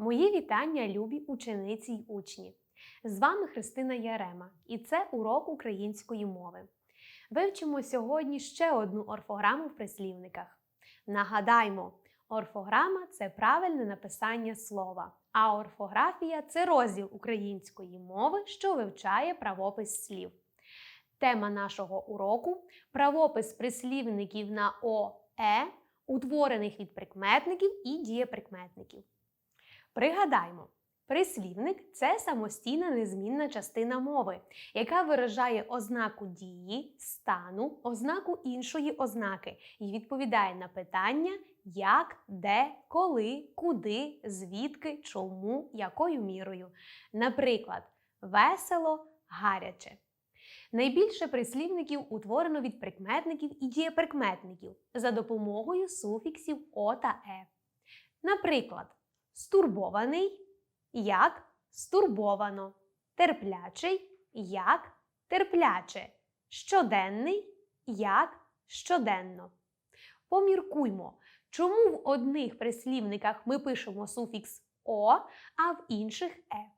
Мої вітання, любі учениці й учні. З вами Христина Ярема, і це урок української мови. Вивчимо сьогодні ще одну орфограму в прислівниках. Нагадаймо, орфограма це правильне написання слова, а орфографія це розділ української мови, що вивчає правопис слів. Тема нашого уроку правопис прислівників на О, Е, утворених від прикметників і дієприкметників. Пригадаймо, прислівник це самостійна незмінна частина мови, яка виражає ознаку дії, стану, ознаку іншої ознаки і відповідає на питання як, де, коли, куди, звідки, чому, якою мірою. Наприклад, весело, гаряче. Найбільше прислівників утворено від прикметників і дієприкметників за допомогою суфіксів о та е. Наприклад, стурбований як стурбовано, терплячий як терпляче, щоденний як щоденно. Поміркуймо, чому в одних прислівниках ми пишемо суфікс о, а в інших е.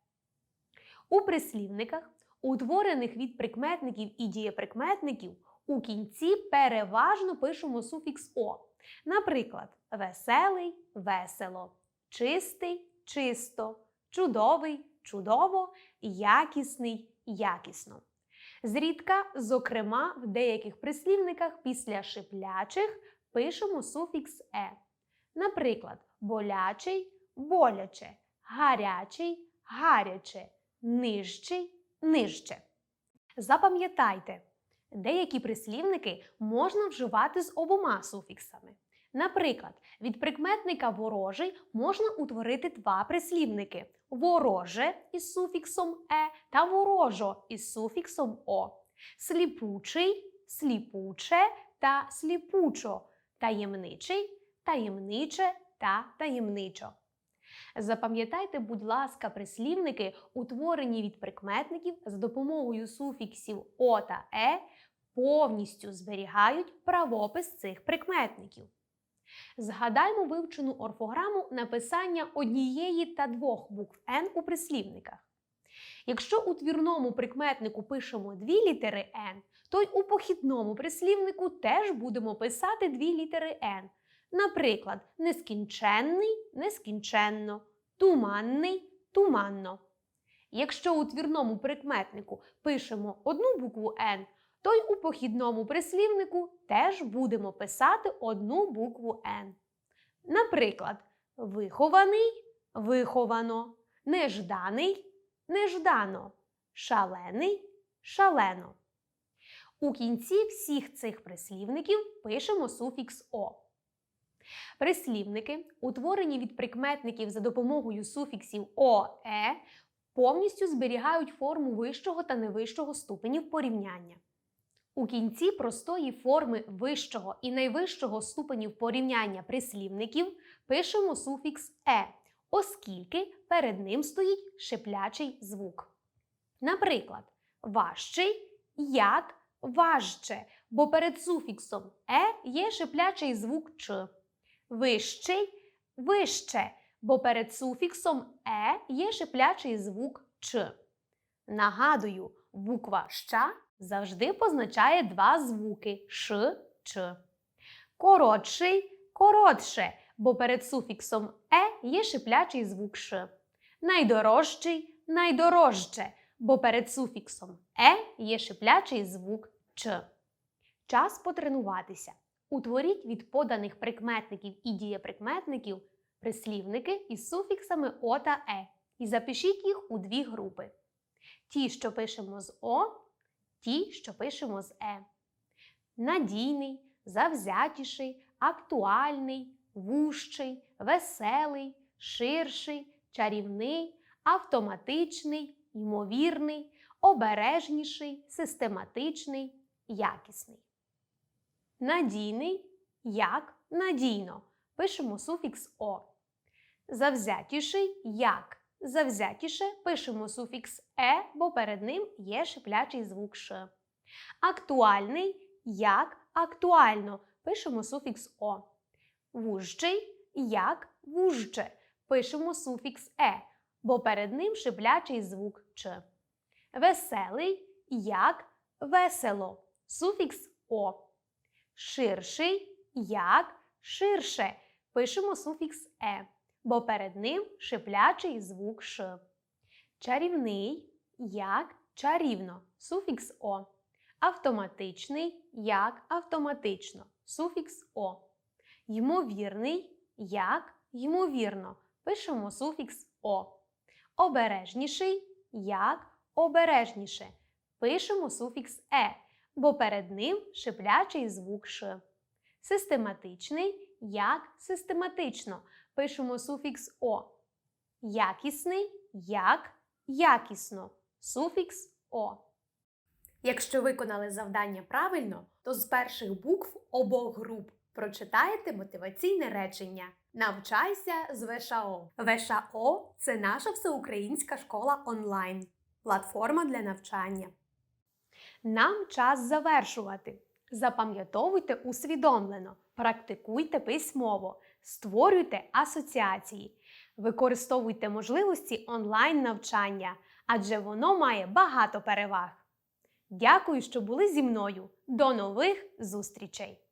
У прислівниках, утворених від прикметників і дієприкметників, у кінці переважно пишемо суфікс о. Наприклад, веселий весело, чистий чисто, чудовий чудово, якісний якісно. Зрідка, зокрема, в деяких прислівниках після шиплячих пишемо суфікс е. Наприклад, болячий боляче, гарячий гаряче, нижчий нижче. Запам'ятайте, деякі прислівники можна вживати з обома суфіксами. Наприклад, від прикметника ворожий можна утворити два прислівники вороже із суфіксом е та ворожо із суфіксом о, сліпучий, сліпуче та сліпучо, таємничий, таємниче та таємничо. Запам'ятайте, будь ласка, прислівники, утворені від прикметників за допомогою суфіксів о та е, повністю зберігають правопис цих прикметників. Згадаймо вивчену орфограму написання однієї та двох букв Н у прислівниках. Якщо у твірному прикметнику пишемо дві літери Н, то й у похідному прислівнику теж будемо писати дві літери Н. Наприклад, нескінченний нескінченно, туманний туманно. Якщо у твірному прикметнику пишемо одну букву Н, то й у похідному прислівнику теж будемо писати одну букву Н. Наприклад, вихований виховано, нежданий неждано, шалений шалено. У кінці всіх цих прислівників пишемо суфікс О. Прислівники, утворені від прикметників за допомогою суфіксів о, е, повністю зберігають форму вищого та невищого ступенів порівняння. У кінці простої форми вищого і найвищого ступенів порівняння прислівників пишемо суфікс е, оскільки перед ним стоїть шиплячий звук. Наприклад, важчий як важче, бо перед суфіксом е є шиплячий звук ч. Вищий вище, бо перед суфіксом е є шиплячий звук ч. Нагадую, буква ща завжди позначає два звуки ш, ч. Коротший коротше, бо перед суфіксом е є шиплячий звук ш. Найдорожчий найдорожче, бо перед суфіксом е є шиплячий звук ч. Час потренуватися. Утворіть від поданих прикметників і дієприкметників прислівники із суфіксами О та Е і запишіть їх у дві групи. Ті, що пишемо з О, ті, що пишемо з Е. Надійний, завзятіший, актуальний, вужчий, веселий, ширший, чарівний, автоматичний, ймовірний, обережніший, систематичний, якісний. Надійний як надійно. Пишемо суфікс О. Завзятіший як. Завзятіше пишемо суфікс е, бо перед ним є шиплячий звук ш. Актуальний як актуально пишемо суфікс о. Вужчий як вужче пишемо суфікс е, бо перед ним шиплячий звук ч. Веселий як весело, суфікс о. Ширший як ширше, пишемо суфікс е, бо перед ним шиплячий звук ш. Чарівний як чарівно, суфікс о. Автоматичний як автоматично, суфікс о. Ймовірний як ймовірно, пишемо суфікс о. Обережніший як обережніше, пишемо суфікс е, бо перед ним шиплячий звук ш. Систематичний як систематично, пишемо суфікс о. Якісний як якісно, суфікс о. Якщо виконали завдання правильно, то з перших букв обох груп прочитаєте мотиваційне речення. Навчайся з ВШО. ВШО це наша всеукраїнська школа онлайн, платформа для навчання. Нам час завершувати. Запам'ятовуйте усвідомлено, практикуйте письмово, створюйте асоціації, використовуйте можливості онлайн навчання, адже воно має багато переваг. Дякую, що були зі мною. До нових зустрічей!